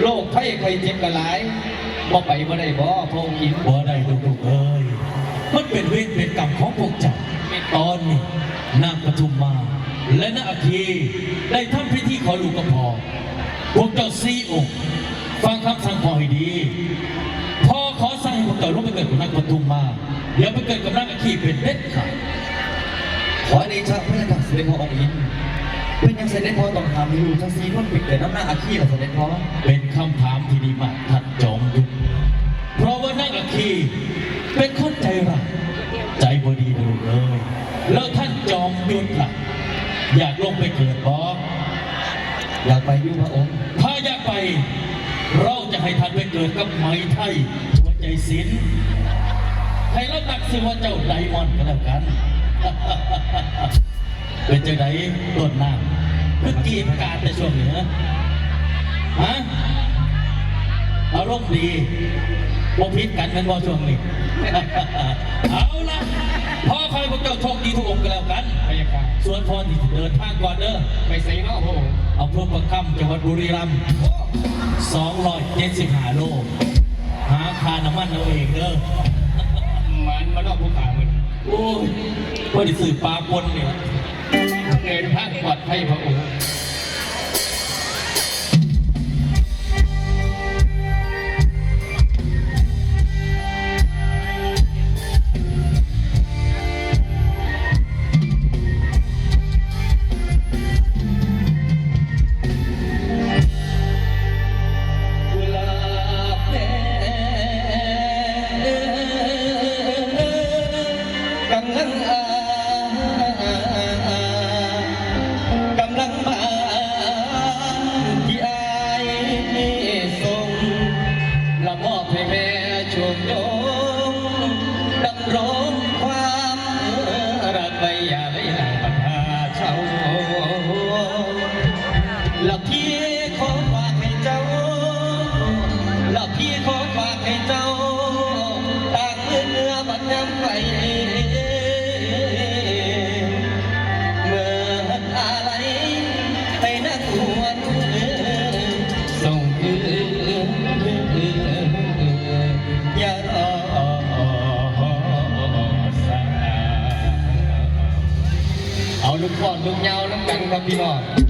โรคไข้ไข้เจ็บกระหลายบ่ไปบ่ได้บ่พระองค์อินบ่ได้ลูกๆเอ้ยมันเป็นเวรเป็นกรรมของพวกเจ้าตอนนี้นางปทุมมา และนางอาคีได้ทำพิธีขอลูกกระพอพวกเจ้าซีองค์ฟังคำสั่งพ่อให้ดีพ่อขอสั่งให้พวกเจ้าลงไปเกิดกับนางปทุมมาอย่าไปเกิดกับนางอาคีเป็นเด็ดขาดขอเดชะพระยาค่ะเสด็จพ่อองค์อิน เป็นยังเสด็จพ่อต้องทำให้ลูกทั้งสี่คนปิดแต่น้ำหน้าอาคีล่ะเสด็จพ่อเป็นคำถามที่ดีมากท่านจอมยุทธเพราะว่านางอาคีเป็นคนใจร้ายใจบดีดูกเลย แล้วท่านจอมยุทธล่ะอยากลงไปเกิดบ่อยากไปอยู่พระองค์ ถ้าอยากไป เราจะให้ท่านไปเกิดกับไหมไทยหัวใจศิลป์ให้เราตักสิว่าเจ้าไดมอนด์กันแล้วกัน เป็นจังไดต้นน้ำ คือกีบการในช่วงนี้ฮะฮะอารมณ์ดีบ่พิษกันแมันบ่ช่วงนี้ เอาละพ่อคอยพวกเจ้าโชคดีทุกองค์กันแล้วกันพระยาค่ะส่วนพ่อที่เดินทางก่อนเด้อไปใส่นอกพระองค์อำเภอประคำจังหวัดบุรีรัมย์275 โล หาคาน้ำมันเอาเองเด้อมันมานอกภูเขาเหมือนโอ้ยพอได้สื่อปลาปนเนี่ยเดินทางปลอดภัยพระองค์ ลูกพ่อลูกยาวน้ำกันครับพี่น้อง